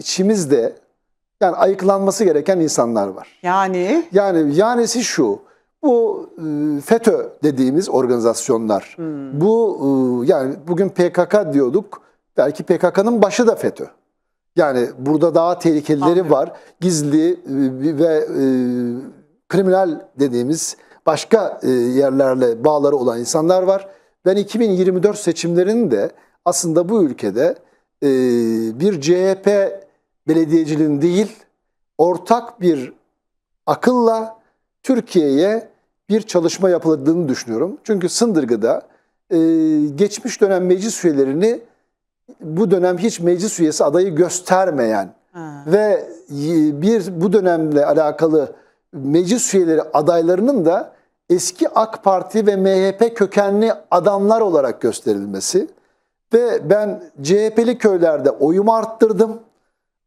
içimizde yani ayıklanması gereken insanlar var. Yani Yani yanesi şu. Bu e, FETÖ dediğimiz organizasyonlar. Bu e, yani bugün PKK diyorduk. Belki PKK'nın başı da FETÖ. Yani burada daha tehlikeleri Anlıyorum. var. Gizli e, ve e, kriminal dediğimiz başka e, yerlerle bağları olan insanlar var. Ben 2024 seçimlerinin de aslında bu ülkede e, bir CHP belediyeciliğin değil, ortak bir akılla Türkiye'ye bir çalışma yapıldığını düşünüyorum. Çünkü Sındırgı'da e, geçmiş dönem meclis üyelerini bu dönem hiç meclis üyesi adayı göstermeyen Ha. ve bir bu dönemle alakalı meclis üyeleri adaylarının da eski AK Parti ve MHP kökenli adamlar olarak gösterilmesi ve ben CHP'li köylerde oyumu arttırdım.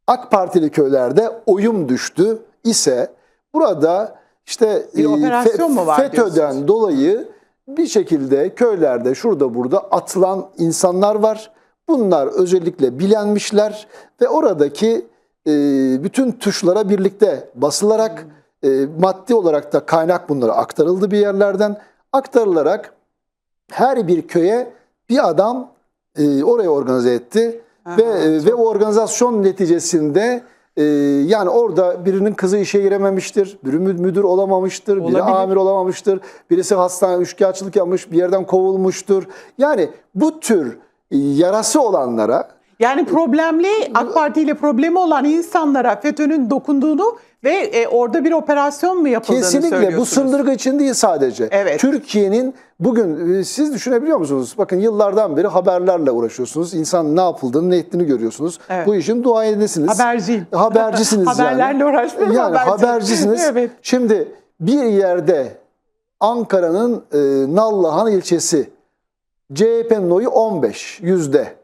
AK Partili köylerde oyum düştü ise burada işte Bir e, operasyon mu var FETÖ'den diyorsunuz? dolayı bir şekilde köylerde şurada burada atılan insanlar var. Bunlar özellikle bilenmişler ve oradaki e, bütün tuşlara birlikte basılarak e, maddi olarak da kaynak bunlara aktarıldı bir yerlerden. Aktarılarak her bir köye bir adam e, oraya organize etti Ve e, ve o organizasyon neticesinde e, yani orada birinin kızı işe girememiştir, biri mü- müdür olamamıştır, biri Olabilir. amir olamamıştır, birisi hastane üçkağıtçılık yapmış, bir yerden kovulmuştur. Yani bu tür e, yarası olanlara Yani problemli AK Parti ile problemi olan insanlara FETÖ'nün dokunduğunu ve e, orada bir operasyon mu yapıldığını Kesinlikle bu sındırgı için değil sadece. Evet. Türkiye'nin bugün e, siz düşünebiliyor musunuz? Bakın yıllardan beri haberlerle uğraşıyorsunuz. İnsan ne yapıldığını, ne ettiğini görüyorsunuz. Evet. Bu işin duayenisiniz. Haberciyim. Habercisiniz yani. Haberlerle uğraşmıyorum, Yani haberci. habercisiniz. Evet. Şimdi bir yerde Ankara'nın e, Nallıhan ilçesi CHP'nin oyu 15 yüzde.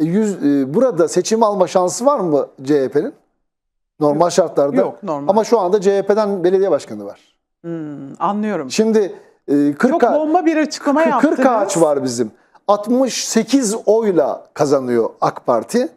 E, Yüz, e, burada seçim alma şansı var mı CHP'nin? Normal şartlarda. Yok, normal. Ama şu anda CHP'den belediye başkanı var. Hmm, anlıyorum. Şimdi e, 40, Çok bomba bir açıklama kırk- yaptınız. 40 ağaç var bizim. 68 oyla kazanıyor AK Parti.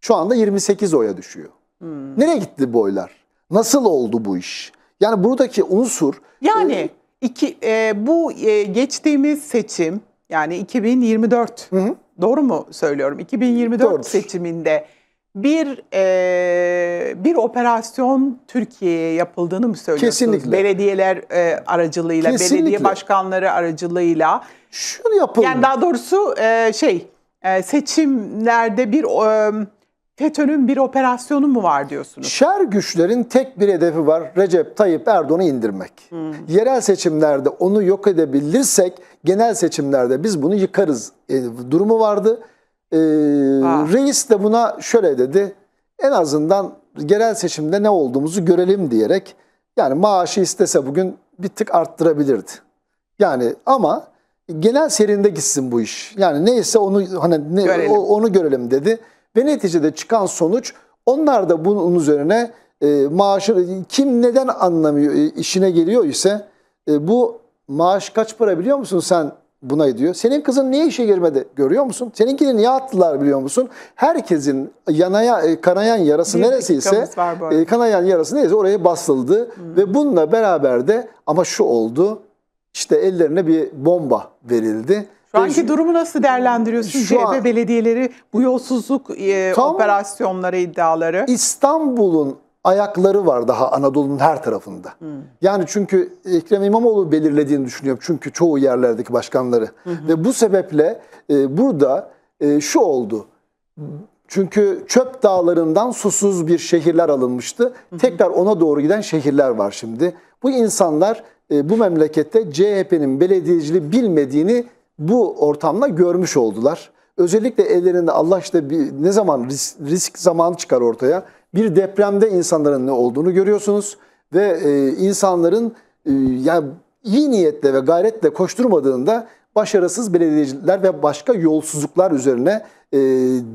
Şu anda 28 oya düşüyor. Hmm. Nereye gitti bu oylar? Nasıl oldu bu iş? Yani buradaki unsur Yani iki, e, bu e, geçtiğimiz seçim yani 2024 Hı hı. Doğru mu söylüyorum? 2024 Doğrudur. seçiminde bir e, bir operasyon Türkiye'ye yapıldığını mı söylüyorsunuz? Kesinlikle. Belediyeler e, aracılığıyla, Kesinlikle. belediye başkanları aracılığıyla. şunu yapıldı. Yani daha doğrusu e, şey e, seçimlerde bir e, FETÖ'nün bir operasyonu mu var diyorsunuz? Şer güçlerin tek bir hedefi var. Recep Tayyip Erdoğan'ı indirmek. Yerel seçimlerde onu yok edebilirsek genel seçimlerde biz bunu yıkarız e, durumu vardı. E, reis de buna şöyle dedi. En azından genel seçimde ne olduğumuzu görelim diyerek yani maaşı istese bugün bir tık arttırabilirdi. Yani ama genel serinde gitsin bu iş. Yani neyse onu hani ne, Görelim. o- onu görelim dedi. Ve neticede çıkan sonuç onlar da bunun üzerine e, maaşı kim neden anlamıyor e, işine geliyor ise e, bu maaş kaç para biliyor musun sen buna diyor. Senin kızın niye işe girmedi görüyor musun? Seninkini niye attılar biliyor musun? Herkesin yanaya e, kanayan yarası Bir neresiyse e, kanayan yarası neyse oraya basıldı ve bununla beraber de ama şu oldu işte ellerine bir bomba verildi. Şu anki durumu nasıl değerlendiriyorsunuz? Şu CHP an- belediyeleri bu yolsuzluk e, operasyonları iddiaları. İstanbul'un ayakları var daha Anadolu'nun her tarafında. Yani çünkü Ekrem İmamoğlu belirlediğini düşünüyorum. Çünkü çoğu yerlerdeki başkanları. Ve bu sebeple e, burada e, şu oldu. Çünkü çöp dağlarından susuz bir şehirler alınmıştı. Tekrar ona doğru giden şehirler var şimdi. Bu insanlar e, bu memlekette CHP'nin belediyeciliği bilmediğini bu ortamda görmüş oldular. Özellikle ellerinde Allah işte bir, ne zaman risk, risk zamanı çıkar ortaya. Bir depremde insanların ne olduğunu görüyorsunuz ve e, insanların e, yani iyi niyetle ve gayretle koşturmadığında başarısız belediyeciler ve başka yolsuzluklar üzerine e,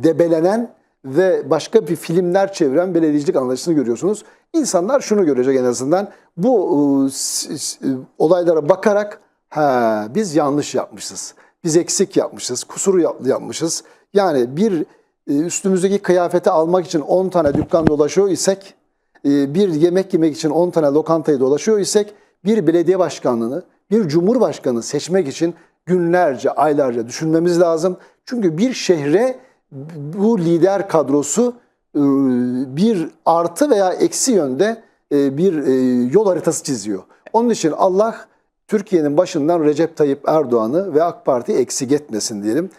debelenen ve başka bir filmler çeviren belediyecilik anlayışını görüyorsunuz. İnsanlar şunu görecek en azından bu e, olaylara bakarak ha biz yanlış yapmışız. Biz eksik yapmışız, kusuru yap- yapmışız. Yani bir e, üstümüzdeki kıyafeti almak için 10 tane dükkan dolaşıyor isek, e, bir yemek yemek için 10 tane lokantayı dolaşıyor isek, bir belediye başkanlığını, bir cumhurbaşkanı seçmek için günlerce, aylarca düşünmemiz lazım. Çünkü bir şehre bu lider kadrosu e, bir artı veya eksi yönde bir yol haritası çiziyor. Onun için Allah Türkiye'nin başından Recep Tayyip Erdoğan'ı ve AK Parti eksik etmesin diyelim.